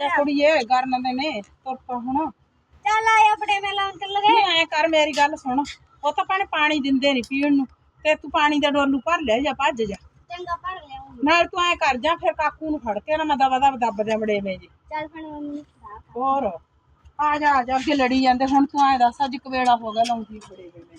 ਤੇ ਕੁੜੀਏ ਕਰਨ ਦੇ ਨੇ ਤੁਰ ਪਾ ਹੁਣ। ਚੱਲ ਆਏ ਆਪਣੇ ਮੇਲਾ ਗਏ ਨਹੀਂ ਐ ਕਰ ਮੇਰੀ ਗੱਲ ਸੁਣ। ਉਹ ਤਾਂ ਪਾਣੀ ਪਾਣੀ ਦਿੰਦੇ ਨਹੀਂ ਪੀਣ ਨੂੰ। ਤੇ ਤੂੰ ਪਾਣੀ ਦਾ ਡੋਲੂ ਭਰ ਲਿਆ ਜਾਂ ਭੱਜ ਜਾ। ਚੰਗਾ ਭਰ ਲਿਆਉਂਗੀ। ਨਾਲ ਤੂੰ ਐ ਕਰ ਜਾ ਫਿਰ ਕਾਕੂ ਨੂੰ ਫੜ ਕੇ ਨਾ ਮੈਂ ਦਵਾ ਦਵ ਦੱਬ ਦੇ ਬੜੇ ਮੇ ਜੀ। ਚੱਲ ਫਿਰ ਮੰਮੀ ਹੋਰ। ਆ ਜਾ ਆ ਜਾ ਅੱਗੇ ਲੜੀ ਜਾਂਦੇ। ਹੁਣ ਤੂੰ ਐ ਦੱਸ ਅੱਜ ਕਵੇੜਾ ਹੋ ਗਿਆ ਲਾਉਂਦੀ ਬੜੇ ਮੇ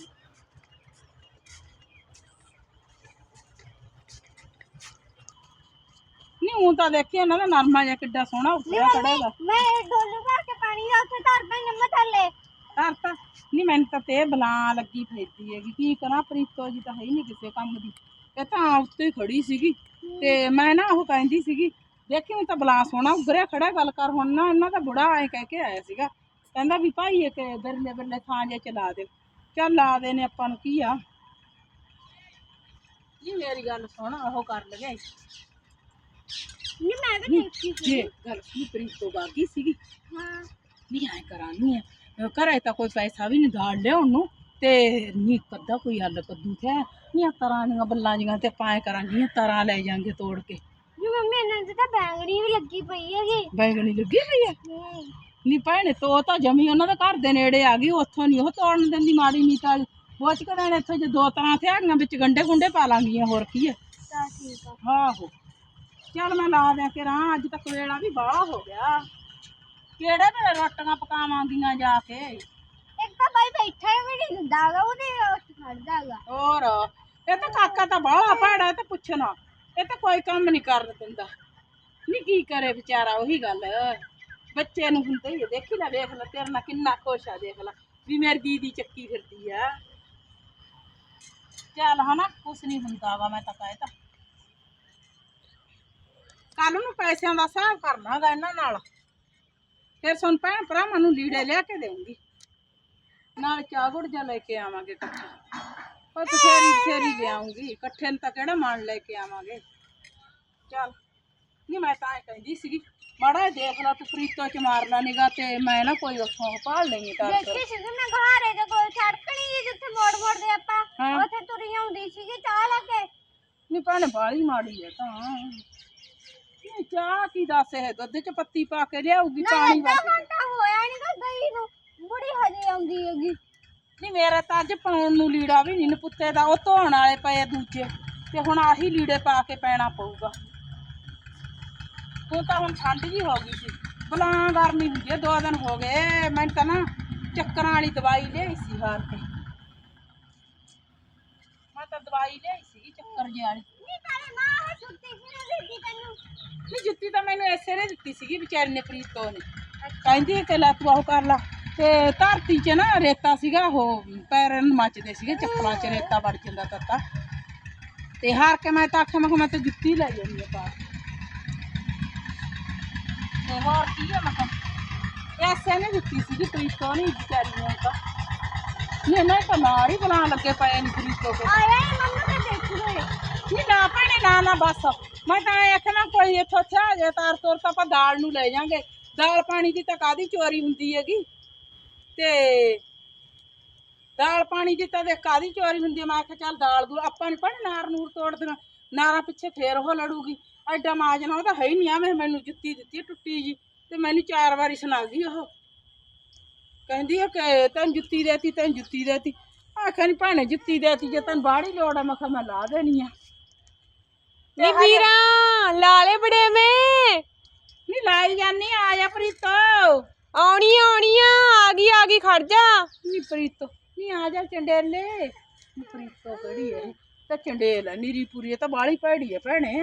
ਨਹੀਂ ਉਹ ਤਾਂ ਦੇਖੀ ਇਹਨਾਂ ਦਾ ਨਰਮਾ ਜਿਹਾ ਕਿੱਡਾ ਸੋਹਣਾ ਉੱਠਿਆ ਖੜਾਗਾ ਮੈਂ ਡੋਲੂ ਭਰ ਕੇ ਪਾਣੀ ਦਾ ਉੱਥੇ ਧਰ ਪਈ ਨੰਮਾ ਥੱਲੇ। ਕਰਤਾ ਨਹੀਂ ਮੈਨੂੰ ਤਾਂ ਤੇ ਬਲਾਂ ਲੱਗੀ ਫਿਰਦੀ ਹੈਗੀ। ਕੀ ਕਰਾਂ ਪ੍ਰੀਤੋ ਜੀ ਤਾਂ ਹੈ ਹੀ ਨਹੀਂ ਕਿਸੇ ਕੰਮ ਦੀ। ਇਹ ਤਾਂ ਉੱਤੇ ਖੜੀ ਸੀਗੀ। ਤੇ ਮੈਂ ਨਾ ਉਹ ਕਹਿੰਦੀ ਸੀਗੀ ਦੇਖੀ ਹੁਣ ਤਾਂ ਬਲਾਂ ਸੋਹਣਾ ਉਗਰਿਆ ਖੜਾ ਗੱਲ ਕਰ ਹੁਣ ਨਾ ਇਹਨਾਂ ਦਾ ਬੁੜਾ ਐ ਕਹਿ ਕੇ ਆਇਆ ਸੀਗਾ। ਕਹਿੰਦਾ ਵੀ ਭਾਈ ਇੱਕ ਦਰਲੇ ਬੱਲੇ ਥਾਂ ਜੇ ਚਲਾ ਦੇ। ਚੱਲ ਲਾ ਦੇ ਨੇ ਆਪਾਂ ਨੂੰ ਕੀ ਆ? ਜੀ ਮੇਰੀ ਗੱਲ ਸੁਣ ਉਹ ਕਰ ਲਗੇ ਨਹੀਂ ਮੈਂ ਵੀ ਦੇਖੀ ਸੀ। ਜੇ ਗੱਲ ਸੁਣੀ ਪ੍ਰੀਤੋ ਬਾਗੀ ਸੀਗੀ। ਹਾਂ। ਨਹੀਂ ਐ ਕਰਾਂਗੀ ਐ। ਘਰੇ ਤਾਂ ਕੋਈ ਪੈਸਾ ਵੀ ਨਹੀਂ ਦਾੜ ਲਿਆ ਉਹਨੂੰ। ਤੇ ਨੀ ਕੱਦਾ ਕੋਈ ਹੱਲ ਕੱਦੂ ਤੇ ਨੀ ਤਰਾਂ ਦੀਆਂ ਬੱਲਾਂ ਜੀਆਂ ਤੇ ਪਾਏ ਕਰਾਂਗੀਆਂ ਤਰਾਂ ਲੈ ਜਾਾਂਗੇ ਤੋੜ ਕੇ। ਜੀ ਮੰਮੀ ਇਹਨਾਂ ਦੀ ਤਾਂ ਬੈਂਗਣੀ ਵੀ ਲੱਗੀ ਪਈ ਹੈਗੀ। ਬੈਗਣੀ ਲੱਗੀ ਪਈ ਐ? ਹੂੰ। ਨੀ ਭੈਣੇ ਤੋ ਤਾਂ ਜਮੀ ਉਹਨਾਂ ਦੇ ਘਰ ਦੇ ਨੇੜੇ ਆ ਗਈ ਉੱਥੋਂ ਨਹੀਂ ਉਹ ਤੋੜਨ ਦਿੰਦੀ ਮਾੜੀ ਵਾਲੀ। ਬੋਚ ਕੇ ਦੇਣ ਇੱਥੇ ਜੇ ਦੋ ਤਰ੍ਹਾਂ ਵਿੱਚ ਗੰਡੇ ਗੁੰਡੇ ਪਾ ਲਾਂਗੀਆਂ ਹੋਰ ਕੀ ਐ? ਚੱਲ ਠੀਕ ਆ। ਆਹੋ। ਚੱਲ ਮੈਂ ਲਾ ਦਿਆਂ ਕਿ ਰਾਂ ਅੱਜ ਤੱਕ ਵੇਲਾ ਵੀ ਬਾਹਲਾ ਹੋ ਗਿਆ। ਕਿਹੜੇ ਵੇਲੇ ਰੋਟੀਆਂ ਪਕਾਵਾਂਗੀਆਂ ਜਾ ਕੇ? ਇੱਕ ਤਾਂ ਬਾਈ ਬੈਠਾ ਹੀ ਵੀ ਨਹੀਂ ਦਿੰਦਾਗਾ ਉਹਦੇ ਉੱਠ ਖੜਦਾਗਾ ਹੋਰ ਇਹ ਤਾਂ ਕਾਕਾ ਤਾਂ ਬਾਹਲਾ ਭਾੜਾ ਤੇ ਪੁੱਛਣਾ। ਇਹ ਤਾਂ ਕੋਈ ਕੰਮ ਨਹੀਂ ਕਰਨ ਦਿੰਦਾ। ਨਹੀਂ ਕੀ ਕਰੇ ਵਿਚਾਰਾ ਉਹੀ ਗੱਲ। ਬੱਚੇ ਨੂੰ ਹੁੰਦਾ ਹੀ ਆ, ਦੇਖੀ ਨਾ ਵੇਖ ਲੈ ਤੇਰੇ ਨਾਲ ਕਿੰਨਾ ਖੁਸ਼ ਆ ਦੇਖ ਲੈ ਵੀ ਮੇਰੀ ਦੀਦੀ ਚੱਕੀ ਫਿਰਦੀ ਆ। ਚੱਲ ਹਨਾ ਕੁਛ ਨਹੀਂ ਹੁੰਦਾ ਵਾ ਮੈਂ ਤਾਂ ਕਹਿ ਤਾ। ਕੱਲ ਨੂੰ ਪੈਸਿਆਂ ਦਾ ਹਿਸਾਬ ਕਰਨਾਗਾ ਇਹਨਾਂ ਨਾਲ। ਫਿਰ ਸੁਣ ਭੈਣ ਭਰਾਵਾਂ ਨੂੰ ਲੀੜੇ ਲਿਆ ਕੇ ਦੇਵਾਂਗੀ ਨਾਲ ਚਾਹ ਗੁੜ ਜਾ ਲੈ ਕੇ ਆਵਾਂਗੇ ਇਕੱਠੇ। ਉਹ ਬਥੇਰੀ ਬਥੇਰੀ ਲਿਆਉਂਗੀ ਇਕੱਠੇ ਨੂੰ ਤਾਂ ਕਿਹੜਾ ਮਾਣ ਲੈ ਕੇ ਆਵਾਂਗੇ। ਚੱਲ। ਨਹੀਂ ਮੈਂ ਤਾਂ ਐਂ ਕਹਿੰਦੀ ਸੀਗੀ ਮਾੜਾ ਜਿਹਾ ਦੇਖ ਲਾ ਤੂੰ ਪ੍ਰੀਤੋ ਚ ਮਾਰ ਲਾ ਨਿਗਾ ਤੇ ਮੈਂ ਨਾ ਕੋਈ ਉੱਥੋਂ ਭਾਲ ਲੈਣੀ ਤਾਂ। ਦੇਖੀ ਸੀ ਮੈਂ ਘਾਰੇ ਦੇ ਕੋਲ ਛੜਕਣੀ ਸੀ ਜਿੱਥੇ ਮੋੜ ਮੋੜਦੇ ਆਪਾਂ। ਹਾਂ। ਉੱਥੇ ਤੁਰੀ ਆਉਂਦੀ ਸੀਗੀ ਚਾਹ ਲੈ ਕੇ। ਨਹੀਂ ਭੈਣੇ ਬਾਲੀ ਮਾੜੀ ਹੈ ਤਾਂ। ਚਾਹ ਕੀ ਦੱਸ ਇਹ ਦੁੱਧ ਚ ਪੱਤੀ ਪਾ ਕੇ ਲਿਆਊਗੀ ਨਾ ਪਾਣੀ ਅੱਧਾ ਵਾਸਤੇ? ਘੰਟਾ ਹੋਇਆ ਨਹੀਂ ਤਾਂ ਗਈ ਨੂੰ ਬੁੜੀ ਹਜੇ ਆਉਂਦੀ ਹੈਗੀ। ਨਹੀਂ ਮੇਰਾ ਤਾਂ ਅੱਜ ਪਾਉਣ ਨੂੰ ਲੀੜਾ ਵੀ ਨਹੀਂ ਨਪੁੱਤੇ ਦਾ ਉਹ ਧੋਣ ਵਾਲੇ ਪਏ ਆ ਦੂਜੇ ਤੇ ਹੁਣ ਆਹੀ ਲੀੜੇ ਪਾ ਕੇ ਪੈਣਾ ਪਊਗਾ। ਤੂੰ ਤਾਂ ਹੁਣ ਠੰਡ ਜੀ ਹੋ ਗਈ ਸੀ। ਬਲਾਂ ਗਰਮੀ ਹੁੰਦੀ ਹੈ ਦੋ ਦਿਨ ਹੋ ਗਏ ਮੈਂ ਤਾਂ ਨਾ ਚੱਕਰਾਂ ਵਾਲੀ ਦਵਾਈ ਲਿਆਈ ਸੀ ਹਾਰ ਕੇ। ਮੈਂ ਤਾਂ ਦਵਾਈ ਲਿਆਈ ਸੀ ਚੱਕਰ ਜਿਹੇ ਵਾਲੀ ਨਹੀਂ ਤਾਰੇ ਮਾਂ ਸੁੱਤੀ ਸੀ ਨਾ ਦਿੱਤੀ ਤੈਨੂੰ ਨਹੀਂ ਜੁੱਤੀ ਤਾਂ ਮੈਨੂੰ ਐਸੇ ਨੇ ਦਿੱਤੀ ਸੀਗੀ ਵਿਚਾਰੀ ਨੇ ਪ੍ਰੀਤੋ ਨੇ ਕਹਿੰਦੀ ਕਿ ਲੈ ਤੂੰ ਆਹ ਕਰ ਲਾ। ਤੇ ਧਰਤੀ 'ਚ ਨਾ ਰੇਤਾ ਸੀਗਾ ਉਹ ਪੈਰਾਂ ਨੂੰ ਮੱਚਦੇ ਸੀਗੇ ਚੱਪਲਾਂ 'ਚ ਰੇਤਾ ਵੜ ਜਾਂਦਾ ਤੱਤਾ। ਤੇ ਹਾਰ ਕੇ ਮੈਂ ਤਾਂ ਆਖਿਆ ਮੈਂ ਕਿਹਾ ਮੈਂ ਤਾਂ ਜੁੱਤੀ ਲੈ ਜਾਂਦੀ ਆ ਪਾ ਕੇ। ਤੇ ਹੋਰ ਕੀ ਆ ਮੈਂ ਕਿਹਾ? ਐਸੇ ਨੇ ਦਿੱਤੀ ਸੀਗੀ ਪ੍ਰੀਤੋ ਨੇ ਵਿਚਾਰੀ ਨੇ ਤਾਂ। ਨਹੀਂ ਨਹੀਂ ਤਾਂ ਨਾਲ ਹੀ ਬਣਾ ਲੱਗੇ ਪਏ ਨੇ ਪ੍ਰੀਤੋ ਕੇ ਆਇਆ ਹੀ ਮੰਮਾ ਤੇ ਦੇਖ ਲੋ ਨਹੀਂ ਨਾ ਭੈਣੇ ਨਾ ਨਾ ਬਸ। ਮੈਂ ਤਾਂ ਆਖਣਾ, ਕੋਈ ਇੱਥੋਂ ਇੱਥੇ ਆ ਜਾਏ ਤਾਰ ਤੋਰ ਤਾਂ ਆਪਾਂ ਦਾਲ ਨੂੰ ਲੈ ਜਾਾਂਗੇ। ਦਾਲ ਪਾਣੀ ਦੀ ਤਾਂ ਕਾਦੀ ਚੋਰੀ ਹੁੰਦੀ ਹੈਗੀ? ਤੇ ਦਾਲ ਪਾਣੀ ਦੀ ਤਾਂ ਦੇਖ ਕਾਦੀ ਚੋਰੀ ਹੁੰਦੀ ਹੈ? ਮੈਂ ਆਖਿਆ, ਚੱਲ ਦਾਲ ਦੂ ਆਪਾਂ ਨਹੀਂ ਭੈਣੇ ਨਾਰ ਨੂਰ ਤੋੜ ਦੇਣਾ। ਨਾਰਾਂ ਪਿੱਛੇ ਫੇਰ ਉਹ ਲੜੂਗੀ। ਐਡਾ ਮਾਜਨਾ ਉਹ ਹੈ ਹੀ ਨਹੀਂ ਆ, ਮੈਂ ਮੈਨੂੰ ਜੁੱਤੀ ਦਿੱਤੀ ਟੁੱਟੀ ਜੀ ਤੇ ਮੈਨੂੰ ਚਾਰ ਵਾਰੀ ਸੁਣਾ ਗਈ ਉਹ। ਕਹਿੰਦੀ ਹੈ ਕਿ ਤੈਨੂੰ ਜੁੱਤੀ ਦੇਤੀ, ਤੈਨੂੰ ਜੁੱਤੀ ਦੇਤੀ। ਆਖਿਆ ਨਹੀਂ ਭੈਣੇ, ਜੁੱਤੀ ਦੇਤੀ ਜੇ ਤੈਨੂੰ ਬਾੜੀ ਲੋੜ ਆ, ਮੈਂ ਕਿਹਾ, ਮੈਂ ਲਾ ਦੇਣੀ ਆ। ਨੀ ਵੀਰਾ ਲਾਲੇ ਬੜੇ ਮੇ। ਨਹੀਂ ਲਾਈ ਜਾਨੀ ਆ ਜਾ ਪ੍ਰੀਤੋ। ਆਉਣੀ ਆਉਣੀ ਆ ਆ ਗਈ ਆ ਗਈ ਖੜ ਜਾ। ਨਹੀਂ ਪ੍ਰੀਤੋ ਨਹੀਂ ਆ ਜਾ ਚੰਡੇਲੇ। ਨੀ ਪ੍ਰੀਤੋ ਕਿਹੜੀ ਹੈ ਤਾਂ ਚੰਡੇਲ ਹੈ ਨੀਰੀ ਪੂਰੀ ਤਾਂ ਬਾਲੀ ਭੈੜੀ ਹੈ ਭੈਣੇ।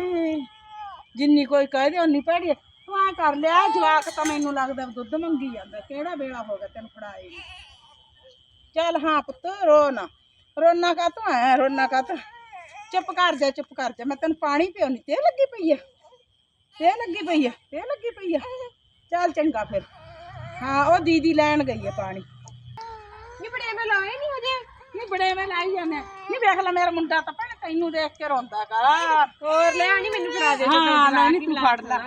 ਜਿੰਨੀ ਕੋਈ ਕਹਦੇ ਉਨੀ ਭੈੜੀ ਹੈ ਤੂੰ ਆ ਕਰ ਲਿਆ ਜਵਾਕ ਤਾਂ ਮੈਨੂੰ ਲੱਗਦਾ ਦੁੱਧ ਮੰਗੀ ਜਾਂਦਾ ਕਿਹੜਾ ਵੇਲਾ ਹੋ ਗਿਆ ਤੈਨੂੰ ਫੜਾਏ ਨੂੰ। ਚੱਲ ਹਾਂ ਪੁੱਤ ਰੋ ਨਾ। ਰੋਣਾ ਕਾ ਤੂੰ ਆਇਆ ਰੋਣਾ ਕਾ ਤੂੰ ਚੁੱਪ ਕਰ ਜਾ ਚੁੱਪ ਕਰ ਜਾ। ਮੈਂ ਤੈਨੂੰ ਪਾਣੀ ਪਿਉਣੀ ਤੇ ਲੱਗੀ ਪਈ ਆ। ਤੇ ਲੱਗੀ ਪਈ ਆ ਤੇ ਲੱਗੀ ਪਈ ਆ। ਚੱਲ ਚੰਗਾ ਫਿਰ। ਹਾਂ ਉਹ ਦੀਦੀ ਲੈਣ ਗਈ ਆ ਪਾਣੀ। ਨੀ ਬੜੇ ਮੈਂ ਲਾਏ ਨਹੀਂ ਹਜੇ। ਨੀ ਬੜੇ ਮੈਂ ਲਾਈ ਜਾਂਦੇ ਨੀ ਵੇਖ ਲੈ ਮੇਰਾ ਮੁੰਡਾ ਤਾਂ ਭੈਣ ਤੈਨੂੰ ਦੇਖ ਕੇ ਰੋਂਦਾ ਗਾ ਹੋਰ ਲੈ ਆਣੀ ਮੈਨੂੰ ਫੜਾ ਦੇ। ਹਾਂ ਲੈ ਨੀ ਤੂੰ ਫੜ ਲੈ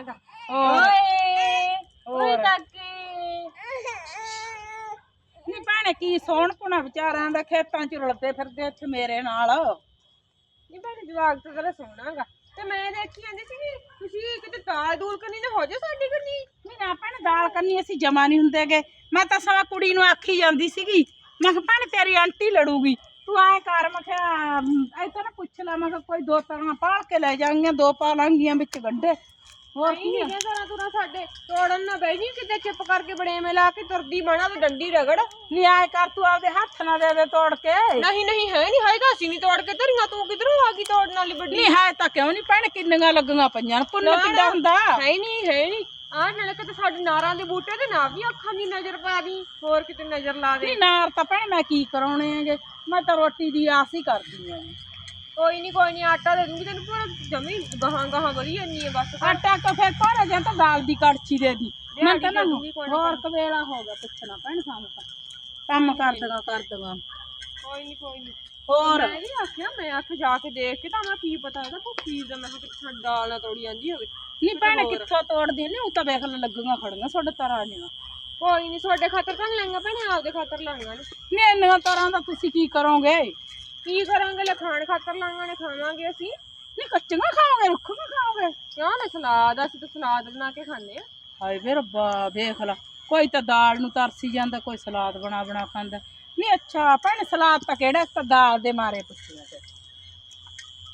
ਓਏ ਹੋਰ। ਕਾਕੇ। ਨੀ ਭੈਣੇ ਕੀ ਸੋਹਣ ਪੁਣਾ ਵਿਚਾਰਾਂ ਦਾ ਖੇਤਾਂ ਚ ਰੁਲਦੇ ਫਿਰਦੇ ਇੱਥੇ ਮੇਰੇ ਨਾਲ। ਨਹੀਂ ਭੈਣੇ ਜਵਾਕ ਤਾਂ ਕਦੇ ਸੋਹਣਾਗਾ ਤੇ ਮੈਂ ਦੇਖੀ ਜਾਂਦੀ ਸੀ ਤੁਸੀਂ ਕਿਤੇ ਦਾਲ ਦੂਲ ਕਰਨੀ ਨਾ ਹੋ ਜਾ ਸਾਡੀ ਕਰਨੀ ਨੀ ਨਾ ਦਾਲ ਕੰਨੀ ਅਸੀਂ ਜਮਾ ਨਹੀਂ ਹੁੰਦੇਗੇ ਮੈਂ ਤਾਂ ਸਵਾ ਕੁੜੀ ਨੂੰ ਆਖੀ ਜਾਂਦੀ ਸੀਗੀ। ਮੈਂ ਕਿਹਾ, ਭੈਣ ਤੇਰੀ ਆਂਟੀ ਲੜੂਗੀ। ਤੂੰ ਐ ਕਰ, ਮੈਂ ਕਿਹਾ ਐ ਤਾਂ ਨਾ ਪੁੱਛ ਲੈ, ਮੈਂ ਕਿਹਾ, ਕੋਈ ਦੋ ਤਰ੍ਹਾਂ ਪਾਲ ਕੇ ਲੈ ਜਾਣਗੀਆਂ, ਦੋ ਪਾਲਾਂਗੀਆਂ ਵਿੱਚ ਗੰਢੇ ਹੋਰ ਕੀ ਆ? ਇਹ ਤਰ੍ਹਾਂ ਤੁਰਾ ਸਾਡੇ ਤੋੜਨ ਨਾ ਬਹਿ ਜੀ ਕਿਤੇ ਚੁੱਪ ਕਰਕੇ ਬੜੇਵੇਂ ਲਾ ਕੇ ਤੁਰਦੀ ਬਣਾ ਤੇ ਡੰਡੀ ਰਗੜ। ਨਹੀਂ ਐ ਕਰ ਤੂੰ ਆਪਦੇ ਹੱਥ ਨਾਲ ਦੇ ਦੇ ਤੋੜ ਕੇ। ਨਹੀਂ ਨਹੀਂ ਹੈ ਨਹੀਂ ਹੈਗਾ ਅਸੀਂ ਨਹੀਂ ਤੋੜ ਕੇ ਧਰੀਆਂ ਤੂੰ ਕਿਧਰੋਂ ਆ ਗਈ ਤੋੜਨ ਵਾਲੀ ਵੱਡੀ? ਨਹੀਂ ਹੈ ਤਾਂ ਕਿਉਂ ਨਹੀਂ ਭੈਣ ਕਿੰਨੀਆਂ ਲੱਗੀਆਂ ਪਈਆਂ ਨੇ ਪੁੰਨ ਕਿੱਡਾ ਹੁੰਦਾ? ਹੈ ਨਹੀਂ ਹੈ ਨਹੀਂ ਆਹ ਨਾਲੇ ਕਿਤੇ ਸਾਡੇ ਨਾਰਾਂ ਦੇ ਬੂਟੇ ਤੇ ਨਾ ਵੀ ਅੱਖਾਂ ਦੀ ਨਜ਼ਰ ਪਾ ਦੀ ਹੋਰ ਕਿਤੇ ਨਜ਼ਰ ਲਾ ਦੇ। ਨਹੀਂ ਨਾਰ ਤਾਂ ਭੈਣ ਮੈਂ ਕੀ ਕਰਾਉਣੇ ਹੈਗੇ? ਮੈਂ ਤਾਂ ਰੋਟੀ ਦੀ ਆਸ ਹੀ ਕਰਦੀ ਆਂ ਕੋਈ ਨਹੀਂ ਕੋਈ ਨਹੀਂ ਆਟਾ ਦੇ ਦੂੰਗੀ ਤੈਨੂੰ ਪੂਰਾ ਜਮੀ ਗਾਹਾਂ ਗਾਹਾਂ ਵਰੀ ਜਾਂਦੀ ਹੈ ਬਸ। ਆਟਾ ਕੋ ਫਿਰ ਕੋਰੇ ਜਾਂ ਤਾਂ ਦਾਲ ਦੀ ਕੜਛੀ ਦੇ ਦੀ। ਮੈਂ ਤਾਂ ਨਾ ਦੂੰਗੀ ਕੋਈ ਹੋਰ ਕਵੇਲਾ ਹੋ ਗਿਆ ਪੁੱਛਣਾ ਭੈਣ ਸਾਨੂੰ ਤਾਂ। ਕੰਮ ਕਰ ਦਗਾ ਕਰ ਦਗਾ ਕੋਈ ਨਹੀਂ ਕੋਈ ਨਹੀਂ ਹੋਰ? ਮੈਂ ਨਹੀਂ ਆਖਿਆ ਮੈਂ ਆਖ ਜਾ ਕੇ ਦੇਖ ਕੇ ਤਾਂ ਮੈਂ ਕੀ ਪਤਾ ਇਹਦਾ ਭੁੱਖੀ ਦਾ ਮੈਂ ਕਿਹਾ ਕਿੱਥੇ ਦਾਲ ਨਾ ਤੋੜੀ ਜਾਂਦੀ ਹੋਵੇ। ਨਹੀਂ ਭੈਣ ਕਿੱਥੋਂ ਤੋੜਦੀ ਨਹੀਂ ਉਹ ਤਾਂ ਵੇਖ ਲੈ ਲੱਗੀਆਂ ਖੜੀਆਂ ਤੁਹਾਡੇ ਤਰ੍ਹਾਂ ਦੀਆਂ ਕੋਈ ਨਹੀਂ ਤੁਹਾਡੇ ਖਾਤਰ ਤਾਂ ਨੀ ਲੈਂਗਾ ਭੈਣੇ ਆਪਦੇ ਖਾਤਰ ਲਾਂਗਾ ਨੇ। ਨਹੀਂ ਇੰਨੀਆਂ ਤਰ੍ਹਾਂ ਦਾ ਤੁਸੀਂ ਕੀ ਕਰੋਗੇ? ਕੀ ਕਰਾਂਗੇ? ਲੈ ਖਾਣ ਖਾਤਰ ਲਾਂਗਾ ਨੇ ਖਾਵਾਂਗੇ ਅਸੀਂ। ਨਹੀਂ ਕੱਚੀਆਂ ਖਾਓਗੇ ਰੁੱਖੀਆਂ ਖਾਓਗੇ? ਕਿਉਂ? ਨਾ ਸਲਾਦ ਅਸੀਂ ਤਾਂ ਸਲਾਦ ਬਣਾ ਕੇ ਖਾਂਦੇ ਆ। ਹਾਏ ਵੇ ਰੱਬਾ ਵੇਖ ਲਾ। ਕੋਈ ਤਾਂ ਦਾਲ ਨੂੰ ਤਰਸੀ ਜਾਂਦਾ ਕੋਈ ਸਲਾਦ ਬਣਾ ਬਣਾ ਖਾਂਦਾ। ਨਹੀਂ ਅੱਛਾ ਭੈਣ ਸਲਾਦ ਤਾਂ ਕਿਹੜਾ ਤਾਂ ਦਾਲ ਦੇ ਮਾਰੇ ਪੁੱਛਿਆ ਤੇ।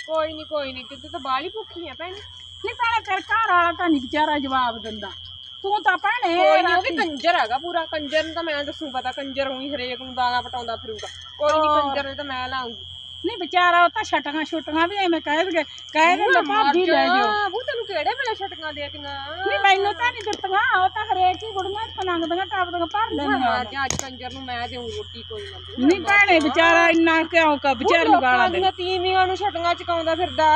ਕੋਈ ਨਹੀਂ ਕੋਈ ਨਹੀਂ ਕਿਤੇ ਤਾਂ ਬਾਲੀ ਭੁੱਖੀ ਆ ਭੈਣੇ। ਨਹੀਂ ਭੈਣੇ ਤੇਰੇ ਘਰ ਵਾਲਾ ਤਾਂ ਨਹੀਂ ਵਿਚਾਰਾ ਜਵਾਬ ਦਿੰਦਾ। ਤੂੰ ਤਾਂ ਭੈਣੇ ਕੋਈ ਨਹੀਂ ਉਹ ਵੀ ਕੰਜਰ ਹੈਗਾ ਪੂਰਾ ਕੰਜਰ ਨੂੰ ਤਾਂ ਮੈਂ ਦੱਸੂ ਪਤਾ ਕੰਜਰ ਹੋਈ ਹਰੇਕ ਨੂੰ ਦਾਣਾ ਪਟਾਉਂਦਾ ਫਿਰੂਗਾ। ਕੋਈ ਨਹੀਂ ਕੰਜਰ ਨੇ ਤਾਂ ਮੈਂ ਲਾਉਂਗੀ। ਨਹੀਂ ਵਿਚਾਰਾ ਉਹ ਤਾਂ ਛਟੀਆਂ ਛੁਟੀਆਂ ਵੀ ਐਵੇਂ ਕਹਿ ਦੇ ਕਹਿ ਦਿੰਦਾ ਭਾਬੀ ਲੈ ਜਾਓ। ਉਹ ਤੈਨੂੰ ਕਿਹੜੇ ਵੇਲੇ ਛਟਕਾਂ ਦੇ ਕੇ ਨਾ ਨਹੀਂ ਮੈਨੂੰ ਤਾਂ ਨਹੀਂ ਦਿੱਤੀਆਂ। ਉਹ ਤਾਂ ਹਰੇਕ ਹੀ ਗੁੜੀਆਂ ਪਨੰਗਦੀਆਂ ਟਾਪਦੀਆਂ ਭਰ ਲੈਂਦੀਆਂ ਜਾ ਅੱਜ ਕੰਜਰ ਨੂੰ ਮੈਂ ਦੇਉਂ ਰੋਟੀ ਕੋਈ ਨਾ ਨਹੀਂ ਭੈਣੇ ਵਿਚਾਰਾ ਇੰਨਾ ਕਿਉਂ ਕਾ ਵਿਚਾਰ ਨੂੰ ਗਾਲਾਂ ਦੇ ਤੀਵੀਆਂ ਨੂੰ ਛਟਕਾਂ ਚਕਾਉਂਦਾ ਫਿਰਦਾ।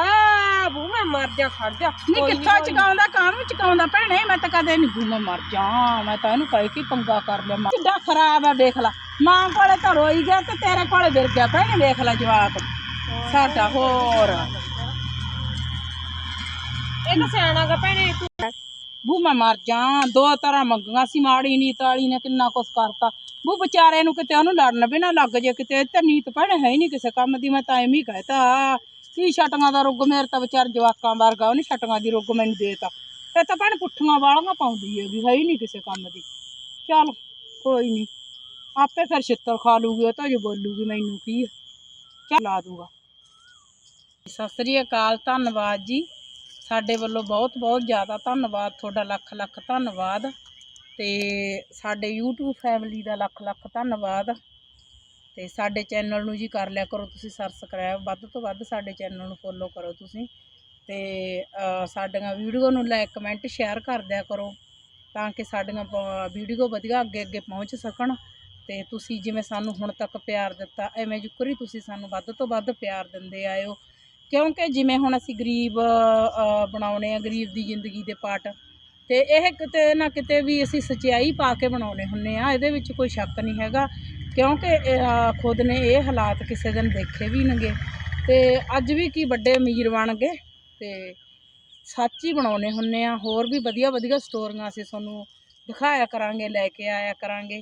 ਬੂ ਮੈਂ ਮਰ ਜਾ ਖੜ ਜਾ। ਨਹੀਂ ਕਿੱਥੋਂ ਚਕਾਉਂਦਾ ਕਾਹਨੂੰ ਚਕਾਉਂਦਾ? ਭੈਣੇ ਮੈਂ ਤਾਂ ਕਦੇ ਨਹੀਂ ਘੁੰਮ ਮਰ ਜਾ ਮੈਂ ਤਾਂ ਇਹਨੂੰ ਕਹਿ ਕੇ ਪੰਗਾ ਕਰ ਲਿਆ। ਮਾਂ ਕਿੱਡਾ ਖਰਾਬ ਆ ਵੇਖ ਲਾ। ਮਾਂ ਕੋਲੇ ਤਾਂ ਰੋਈ ਗਿਆ ਤੇ ਤੇਰੇ ਕੋਲੇ ਵਿਰ ਗਿਆ ਭੈਣੇ ਵੇਖ ਲੈ ਜਵਾਕ। ਸਾਡਾ ਹੋਰ। ਇਹ ਤਾਂ ਸਿਆਣਾਗਾ ਭੈਣੇ ਤੂੰ ਬੂ ਮੈਂ ਮਰ ਜਾ ਦੋ ਤਰ੍ਹਾਂ ਮੰਗੀਆਂ ਸੀ ਮਾੜੀ ਨੀਤ ਵਾਲੀ ਨੇ ਕਿੰਨਾ ਕੁਛ ਕਰਤਾ। ਬੂ ਵਿਚਾਰੇ ਨੂੰ ਕਿਤੇ ਉਹਨੂੰ ਲੜਨ ਵੀ ਨਾ ਲੱਗ ਜੇ ਕਿਤੇ ਤੇ ਨੀਤ ਭੈਣੇ ਹੈ ਹੀ ਨਹੀਂ ਕਿਸੇ ਕੰਮ ਦੀ ਮੈਂ ਤਾਂ ਐਵੇਂ ਹੀ ਕਹਿਤਾ ਕੀ ਛਟੀਆਂ ਦਾ ਰੁੱਗ ਮੇਰੇ ਤਾਂ ਵਿਚਾਰ ਜਵਾਕਾਂ ਵਰਗਾ ਉਹਨੇ ਛਟੀਆਂ ਦੀ ਰੁੱਗ ਮੈਨੂੰ ਦੇਤਾ ਇਹ ਤਾਂ ਭੈਣ ਪੁੱਠੀਆਂ ਵਾਲੀਆਂ ਪਾਉਂਦੀ ਹੈਗੀ ਹੈ ਹੀ ਨਹੀਂ ਕਿਸੇ ਕੰਮ ਦੀ। ਚੱਲ ਕੋਈ ਨਹੀਂ। ਆਪੇ ਫਿਰ ਛਿੱਤਰ ਖਾ ਲੂਗੀ ਉਹ ਤਾਂ ਜੋ ਬੋਲੂਗੀ ਮੈਨੂੰ ਕੀ ਆ। ਚੱਲ ਲਾ ਦੂਗਾ। ਸਤਿ ਸ੍ਰੀ ਅਕਾਲ ਧੰਨਵਾਦ ਜੀ। ਸਾਡੇ ਵੱਲੋਂ ਬਹੁਤ ਬਹੁਤ ਜ਼ਿਆਦਾ ਧੰਨਵਾਦ ਤੁਹਾਡਾ ਲੱਖ ਲੱਖ ਧੰਨਵਾਦ। ਤੇ ਸਾਡੇ YouTube ਫੈਮਿਲੀ ਦਾ ਲੱਖ ਲੱਖ ਧੰਨਵਾਦ। ਤੇ ਸਾਡੇ ਚੈਨਲ ਨੂੰ ਜੀ ਕਰ ਲਿਆ ਕਰੋ ਤੁਸੀਂ ਸਬਸਕ੍ਰਾਈਬ ਵੱਧ ਤੋਂ ਵੱਧ ਸਾਡੇ ਚੈਨਲ ਨੂੰ ਫੋਲੋ ਕਰੋ ਤੁਸੀਂ। ਤੇ ਅ, ਸਾਡੀਆਂ ਵੀਡੀਓ ਨੂੰ ਲਾਈਕ ਕਮੈਂਟ ਸ਼ੇਅਰ ਕਰ ਦਿਆ ਕਰੋ ਤਾਂ ਕਿ ਸਾਡੀਆਂ ਵੀਡੀਓ ਵਧੀਆ ਅੱਗੇ ਅੱਗੇ ਪਹੁੰਚ ਸਕਣ। ਤੇ ਤੁਸੀਂ ਜਿਵੇਂ ਸਾਨੂੰ ਹੁਣ ਤੱਕ ਪਿਆਰ ਦਿੱਤਾ ਐਵੇਂ ਜੁਕਰੀ ਤੁਸੀਂ ਸਾਨੂੰ ਵੱਧ ਤੋਂ ਵੱਧ ਪਿਆਰ ਦਿੰਦੇ ਆਇਓ। ਕਿਉਂਕਿ ਜਿਵੇਂ ਹੁਣ ਅਸੀਂ ਗਰੀਬ ਅ, ਬਣਾਉਣੇ ਆ ਗਰੀਬ ਦੀ ਜ਼ਿੰਦਗੀ ਦੇ ਪਾਠ ਤੇ ਇਹ ਕਿਤੇ ਨਾ ਕਿਤੇ ਵੀ ਅਸੀਂ ਸਚਾਈ ਪਾ ਕੇ ਬਣਾਉਣੇ ਹੁੰਨੇ ਆ ਇਹਦੇ ਵਿੱਚ ਕੋਈ ਸ਼ੱਕ ਨਹੀਂ ਹੈਗਾ। ਕਿਉਂਕਿ ਇਹ, ਖੁਦ ਨੇ ਇਹ ਹਾਲਾਤ ਕਿਸੇ ਦਿਨ ਦੇਖੇ ਵੀ ਨੇਗੇ ਤੇ ਅੱਜ ਵੀ ਕੀ ਵੱਡੇ ਅਮੀਰ ਬਣ ਗਏ ਤੇ ਸੱਚ ਹੀ ਬਣਾਉਣੇ ਹੁੰਨੇ ਆ। ਹੋਰ ਵੀ ਵਧੀਆ ਵਧੀਆ ਸਟੋਰੀਆਂ ਅਸੀਂ ਤੁਹਾਨੂੰ ਦਿਖਾਇਆ ਕਰਾਂਗੇ ਲੈ ਕੇ ਆਇਆ ਕਰਾਂਗੇ।